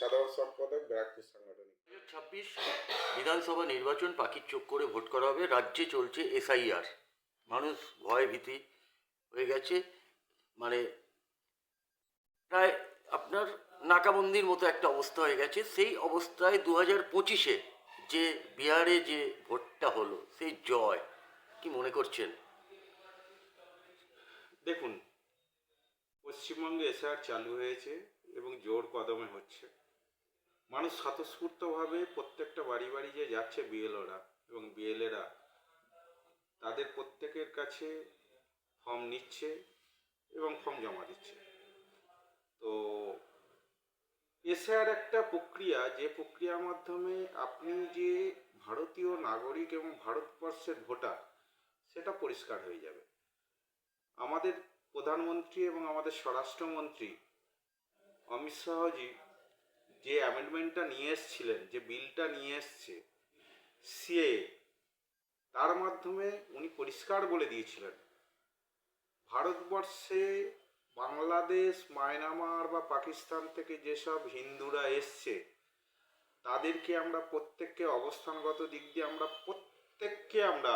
সাধারণ সম্পাদক ব্যারাকপুর সাংগঠনিক। ছাব্বিশ বিধানসভা নির্বাচন পাখির চোখ করে ভোট করা হবে রাজ্যে চলছে এসআইআর। মানুষ ভয় ভীতি হয়ে গেছে মানে প্রায় আপনার নাকাবন্দির মতো একটা অবস্থা হয়ে গেছে। সেই অবস্থায় দু হাজার পঁচিশে যে বিহারে যে ভোটটা হলো সেই জয় কি মনে করছেন? দেখুন পশ্চিমবঙ্গে এসআর চালু হয়েছে এবং জোর কদমে হচ্ছে। মানুষ স্বতঃস্ফূর্তভাবে প্রত্যেকটা বাড়ি বাড়ি যে যাচ্ছে বিএলওরা এবং বিএলএরা, তাদের প্রত্যেকের কাছে ফর্ম নিচ্ছে এবং ফর্ম জমা দিচ্ছে। তো এসআর একটা প্রক্রিয়া, যে প্রক্রিয়ার মাধ্যমে আপনি যে ভারতীয় নাগরিক এবং ভারতবর্ষের ভোটার, সেটা পরিষ্কার হয়ে যাবে। আমাদের প্রধানমন্ত্রী এবং আমাদের স্বরাষ্ট্রমন্ত্রী অমিত শাহজি যে অ্যামেন্ডমেন্টটা নিয়ে এসছিলেন, যে বিলটা নিয়ে এসছে সিএ তার মাধ্যমে উনি পরিষ্কার বলে দিয়েছিলেন, ভারতবর্ষে বাংলাদেশ, মায়ানমার বা পাকিস্তান থেকে যেসব হিন্দুরা এসছে, তাদেরকে আমরা প্রত্যেককে অবস্থানগত দিক দিয়ে আমরা প্রত্যেককে আমরা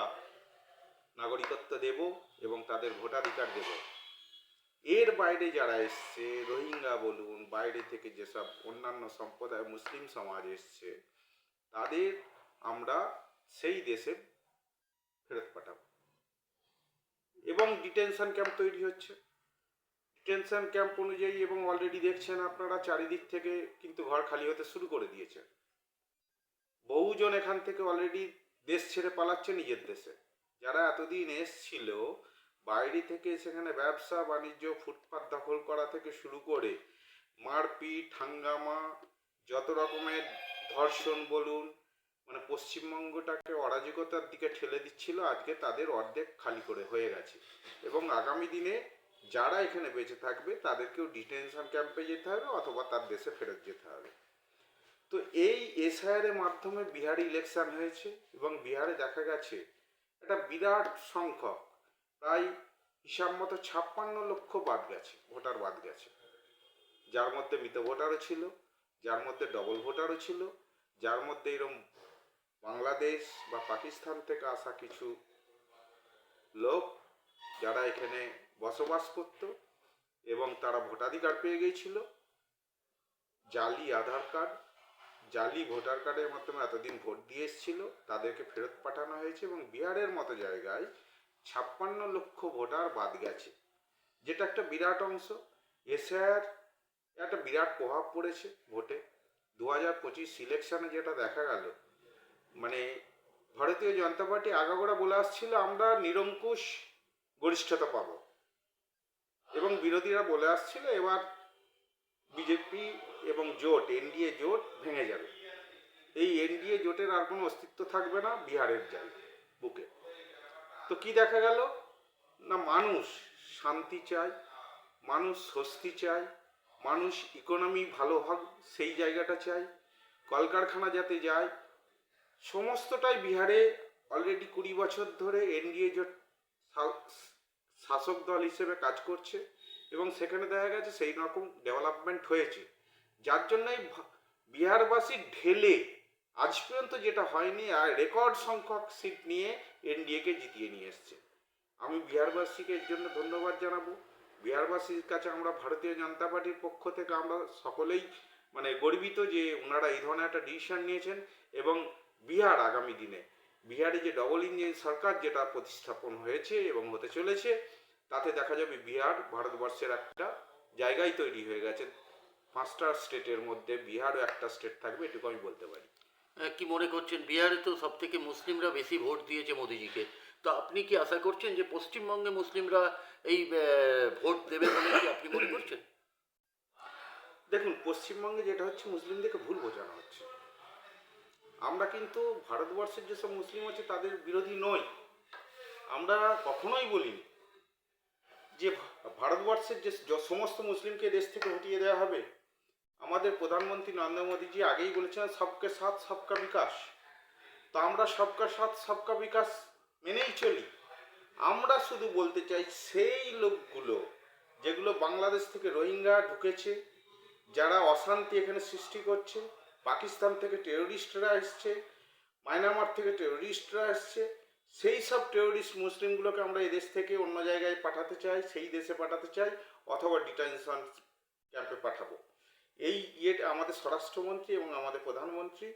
নাগরিকত্ব দেব এবং তাদের ভোটাধিকার দেব। বাইরে যারা এসছে, রোহিঙ্গা বলুন, বাইরে থেকে যেসব অন্যান্য সম্প্রদায়, মুসলিম সমাজ এসছে, তাদের আমরা সেই দেশে ফেরত পাঠাবো। এবং ডিটেনশন ক্যাম্প তৈরি হচ্ছে। ডিটেনশন ক্যাম্প অনুযায়ী এবং অলরেডি দেখছেন আপনারা, চারিদিক থেকে কিন্তু ঘর খালি হতে শুরু করে দিয়েছে। বহুজন এখান থেকে অলরেডি দেশ ছেড়ে পালাচ্ছে নিজের দেশে। যারা এতদিন এসছিল বাইরে থেকে সেখানে ব্যবসা, বাণিজ্য, ফুটপাত দখল করা থেকে শুরু করে মারপিট, হাঙ্গামা, যত রকমের ধর্ষণ বলুন মানে পশ্চিমবঙ্গটাকে অরাজকতার দিকে ঠেলে দিচ্ছিল, আজকে তাদের অর্ধেক খালি করে হয়ে গেছে। এবং আগামী দিনে যারা এখানে বেঁচে থাকবে, তাদেরকেও ডিটেনশন ক্যাম্পে যেতে হবে অথবা তার দেশে ফেরত যেতে হবে। তো এই এসআইআর মাধ্যমে বিহারে ইলেকশন হয়েছে এবং বিহারে দেখা গেছে, একটা বিরাট সংখ্যক প্রায় হিসাব মতো ছাপ্পান্ন লক্ষ বাদ গেছে, ভোটার বাদ গেছে। যার মধ্যে মৃত ভোটারও ছিল, যার মধ্যে ডবল ভোটারও ছিল, যার মধ্যে এরকম বাংলাদেশ বা পাকিস্তান থেকে আসা কিছু লোক যারা এখানে বসবাস করত এবং তারা ভোটাধিকার পেয়ে গিয়েছিল, জালি আধার কার্ড, জালি ভোটার কার্ডের মাধ্যমে এতদিন ভোট দিয়ে এসেছিল, তাদেরকে ফেরত পাঠানো হয়েছে এবং বিহারের মতো জায়গায় ছাপ্পান্ন লক্ষ ভোটার বাদ গেছে। যেটা একটা বিরাট অংশ। এসআর একটা বিরাট প্রভাব পড়েছে ভোটে। দু হাজার পঁচিশ সিলেকশনে যেটা দেখা গেল মানে ভারতীয় জনতা পার্টি আগাগোড়া বলে আসছিল, আমরা নিরঙ্কুশ গরিষ্ঠতা পাব। এবং বিরোধীরা বলে আসছিল, এবার বিজেপি এবং জোট, এনডিএ জোট ভেঙে যাবে। এই এনডিএ জোটের আর কোনো অস্তিত্ব থাকবে না বিহারের যাই বুকে। তো কি দেখা গেল? না, মানুষ শান্তি চায়, মানুষ স্বস্তি চায়, মানুষ ইকোনমি ভালো হোক সেই জায়গাটা চায়, কলকারখানা যাতে যায়, সমস্তটাই বিহারে অলরেডি কুড়ি বছর ধরে এনডিএ জোট শাসক দল হিসেবে কাজ করছে এবং সেখানে দেখা গেছে সেই রকম ডেভেলপমেন্ট হয়েছে। যার জন্যই বিহারবাসী ঢেলে আজ পর্যন্ত যেটা হয়নি, আর রেকর্ড সংখ্যক সিট নিয়ে এনডিএকে জিতিয়ে নিয়ে এসছে। আমি বিহারবাসীকে এর জন্য ধন্যবাদ জানাব। বিহারবাসীর কাছে আমরা ভারতীয় জনতা পার্টির পক্ষ থেকে আমরা সকলেই মানে গর্বিত যে ওনারা এই ধরনের একটা ডিসিশন নিয়েছেন এবং বিহার আগামী দিনে, বিহারে যে ডবল ইঞ্জিন সরকার যেটা প্রতিস্থাপন হয়েছে এবং হতে চলেছে, তাতে দেখা যাবে বিহার ভারতবর্ষের একটা জায়গায় তৈরি হয়ে গেছে। পাঁচটা স্টেটের মধ্যে বিহারও একটা স্টেট থাকবে, এটুকু আমি বলতে পারি। কি মনে করছেন? বিহারে তো সব থেকে মুসলিমরা বেশি ভোট দিয়েছে মোদিজিকে। তো আপনি কি আশা করছেন যে পশ্চিমবঙ্গে মুসলিমরা এই ভোট দেবে বলে কি আপনি মনে করছেন? দেখুন, পশ্চিমবঙ্গে যেটা হচ্ছে, মুসলিমদেরকে ভুল বোঝানো হচ্ছে। আমরা কিন্তু ভারতবর্ষের যেসব মুসলিম আছে, তাদের বিরোধী নই। আমরা কখনোই বলিনি যে, ভারতবর্ষের যে সমস্ত মুসলিমকে দেশ থেকে হটিয়ে দেওয়া হবে। আমাদের প্রধানমন্ত্রী নরেন্দ্র মোদীজি আগেই বলেছেন, সবকে সাথ, সবকা বিকাশ। তো আমরা সবকা সাথ, সবকা বিকাশ মেনেই চলি। আমরা শুধু বলতে চাই, সেই লোকগুলো যেগুলো বাংলাদেশ থেকে রোহিঙ্গা ঢুকেছে, যারা অশান্তি এখানে সৃষ্টি করছে, পাকিস্তান থেকে টেরোরিস্টরা এসছে, মায়ানমার থেকে টেরোরিস্টরা এসছে, সেই সব টেরোরিস্ট মুসলিমগুলোকে আমরা এদেশ থেকে অন্য জায়গায় পাঠাতে চাই, সেই দেশে পাঠাতে চাই, অথবা ডিটেনশন ক্যাম্পে পাঠাবো। এই ইয়েটা আমাদের স্বরাষ্ট্রমন্ত্রী এবং আমাদের প্রধানমন্ত্রী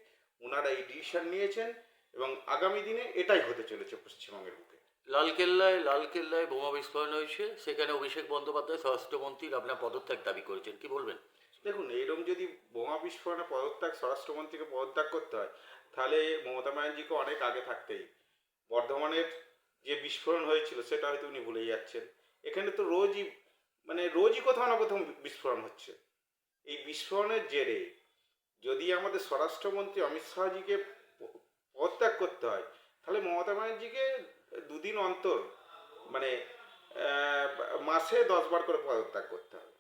ওনারা এই ডিসিশন নিয়েছেন এবং আগামী দিনে এটাই হতে চলেছে পশ্চিমবঙ্গের বুকে। লালকেল্লায় লালকেল্লায় বোমা বিস্ফোরণ হয়েছে সেখানে অভিষেক বন্দ্যোপাধ্যায় স্বরাষ্ট্রমন্ত্রীর আপনার পদত্যাগ দাবি করেছেন কি বলবেন? দেখুন এইরকম যদি বোমা বিস্ফোরণে পদত্যাগ স্বরাষ্ট্রমন্ত্রীকে পদত্যাগ করতে হয় তাহলে মমতা ব্যানার্জিকে অনেক আগে থাকতেই বর্ধমানের যে বিস্ফোরণ হয়েছিল সেটা হয়তো উনি ভুলে যাচ্ছেন। এখানে তো রোজই মানে রোজই কোথাও না কোথাও বিস্ফোরণ হচ্ছে। এই বিস্ফোরণের জেরে যদি আমাদের স্বরাষ্ট্রমন্ত্রী অমিত শাহজিকে পদত্যাগ করতে হয়, তাহলে মমতা ব্যানার্জিকে দুদিন অন্তর মানে মাসে দশবার করে পদত্যাগ করতে হবে।